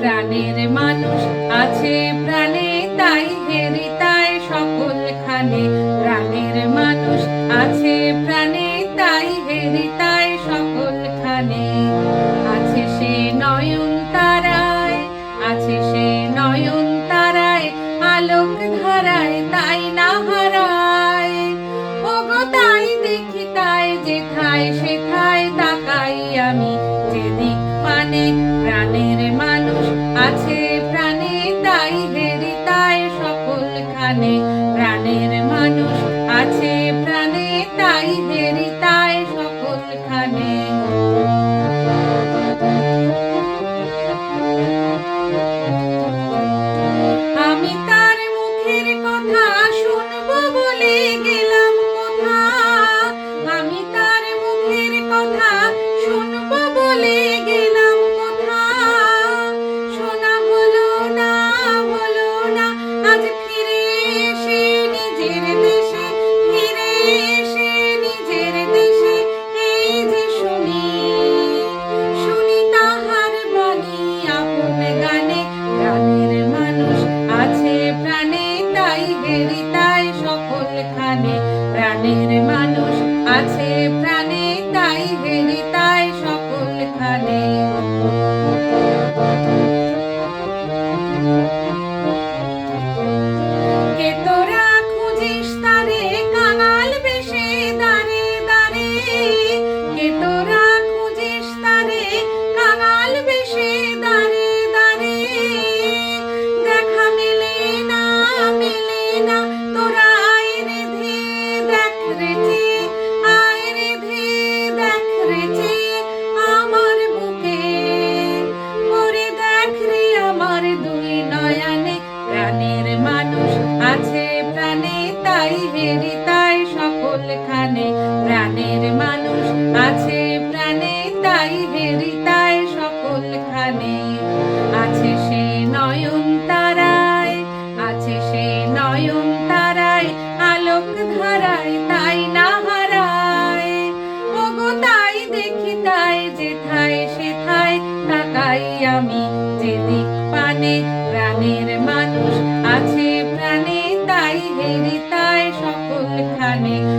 প্রাণের মানুষ আছে প্রাণে, তাই হেরি তাই সকলখানে। প্রাণের মানুষ আছে প্রাণে, তাই হেরি তাই সকলখানে। আছে সে নয়ন তারায়, আছে সে নয়ন তারায়, আলোক ধারায় তাই না হারায়। ওগো তাই দেখি তাই, যেথায় সেথায় Amen. আছে প্রাণে তাই তাই সকলখানে প্রাণের মানুষ আছে, প্রাণে তাই হেরি তাই সকলখানে। আছে সে নয়ন তারায়, আছে সে নয়ন তারায়, আলোক ধারায় তাই না হারায়। তাই দেখি, তাই যেথায় সেথায় তাকাই আমি যেদিক পানে। প্রাণের মানুষ আছে, প্রাণে তাই হেরি তাই সকলখানে প্রাণের